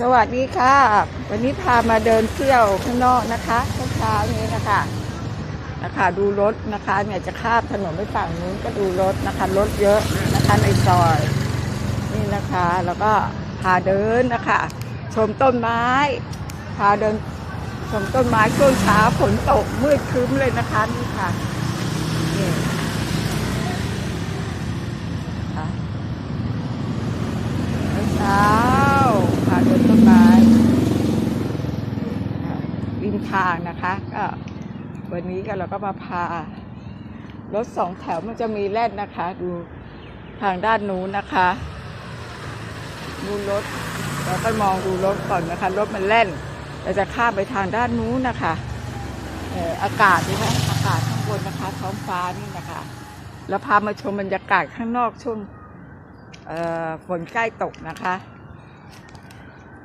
สวัสดีค่ะ วันนี้พามาเดินเที่ยวข้างนอกนะคะเช้าๆนี้นะคะนะคะดูรถนะคะเนี่ยจะข้ามถนนไปฝั่งนู้นก็ดูรถนะคะรถเยอะนะคะในซอย นี่นะคะ แล้วก็พาเดินนะคะ ชมต้นไม้ พาเดินชมต้นไม้ช่วงเช้าฝนตกมืดครึ้มเลยนะคะนี่ค่ะนี่ค่ะเช้าพาเดินต้นไม้ค่ะ ริมทางนะคะก็วันนี้ก็เราก็มาพารถสองแถวมันจะมีแล่นนะคะ ดูทางด้านนู้นนะคะดูรถเราก็มองดูรถก่อนนะคะรถมันแล่นเราจะข้ามไปทางด้านนู้นนะคะเอออากาศนี่คะอากาศข้างบนนะคะ ท้องฟ้านี่นะคะแล้วพามาชมบรรยากาศข้างนอกช่วงฝนใกล้ตกนะคะ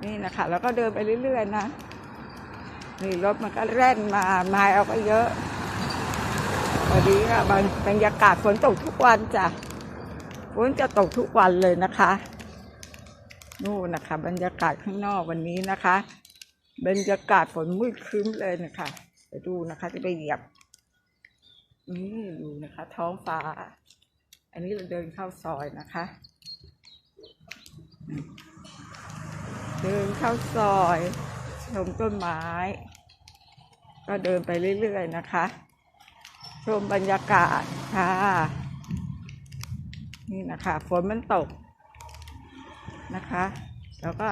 นี่นะคะ แล้วก็เดินไปเรื่อยๆนะ นี่รถมันก็แล่นมาไม้เอาก็เยอะวันนี้ค่ะบรรบรรยากาศฝนตกทุกวันจ้ะฝนจะตกทุกวันเลยนะคะ นู่นนะคะ บรรยากาศข้างนอกวันนี้นะคะ บรรยากาศฝนมืดครึ้มเลยนะคะไปดูนะคะจะไปเหยียบนี่ดูนะคะ ท้องฟ้า อันนี้เราเดินเข้าซอยนะคะ เดินเข้าซอย ชมต้นไม้ ก็เดินไปเรื่อยๆนะคะ ชมบรรยากาศค่ะ นี่นะคะฝนมันตกนะคะ แล้วก็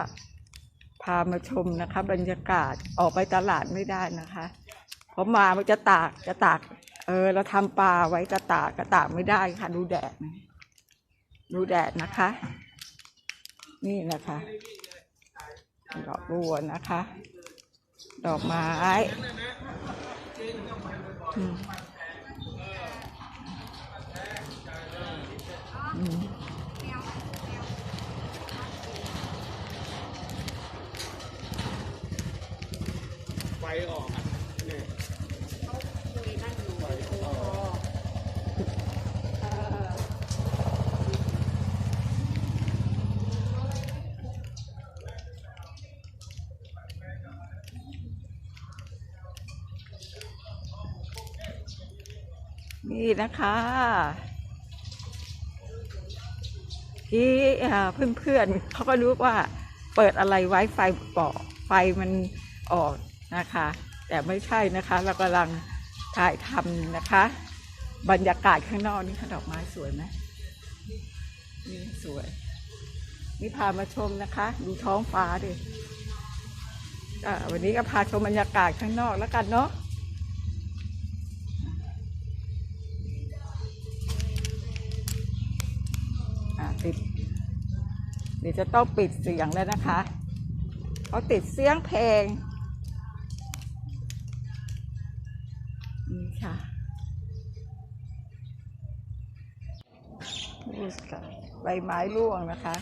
พามาชมนะคะ บรรยากาศออกไปตลาดไม่ได้นะคะเพราะมามันจะตากจะตากเออเราทำปลาไว้จะตากก็ตากไม่ได้ค่ะดูแดดดูแดดนะคะ นี่นะคะ ดอกบัวนะคะ ดอกไม้อืมอืมไฟออก นี่นะคะที่เพื่อนๆเขาก็รู้ว่าเปิดอะไรไว้ไฟบอไฟมันออกนะคะ แต่ไม่ใช่นะคะ เรากำลังถ่ายทำนะคะ บรรยากาศข้างนอกนี่ค่ะดอกไม้สวยไหมนี่สวย นี่พามาชมนะคะ ดูท้องฟ้าดิวันนี้ก็พาชมบรรยากาศข้างนอกแล้วกันเนาะ อะปิดเดี๋ยวจะต้องปิดเสียงแล้วนะคะเขาติดเสียงเพลงนี่ค่ะดูสิค่ะใบไม้ร่วงนะคะ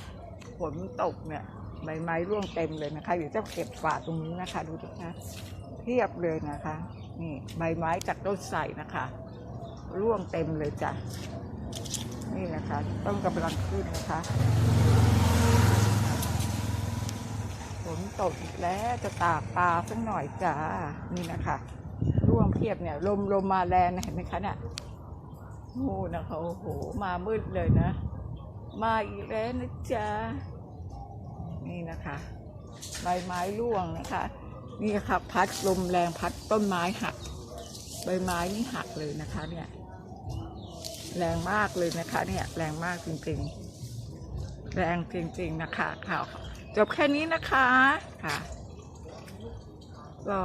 ฝนตกเนี่ยใบไม้ร่วงเต็มเลยนะคะเดี๋ยวจะเก็บฝาตรงนี้นะคะ ดูดิคะเทียบเลยนะคะ นี่ใบไม้จากต้นไทรนะคะ ร่วงเต็มเลยจ้ะ นี่นะคะต้นกำลังขึ้นนะคะฝนตกอีกแล้วจะตากปลาสักหน่อยจ้านี่นะคะร่วงเพียบเนี่ย ลมลมมาแรงเห็นไหมคะเนี่ยโอ้นะคะโอ้โหมามืดเลยนะ มาอีกแล้วนะจ๊ะนี่นะคะใบไม้ร่วงนะคะ นี่ค่ะพัดลมแรงพัดต้นไม้หัก ใบไม้นี่หักเลยนะคะเนี่ย แรงมากเลยนะคะ เนี่ยแรงมากจริงๆ แรงจริงๆนะคะข่าวจบแค่นี้นะคะค่ะก็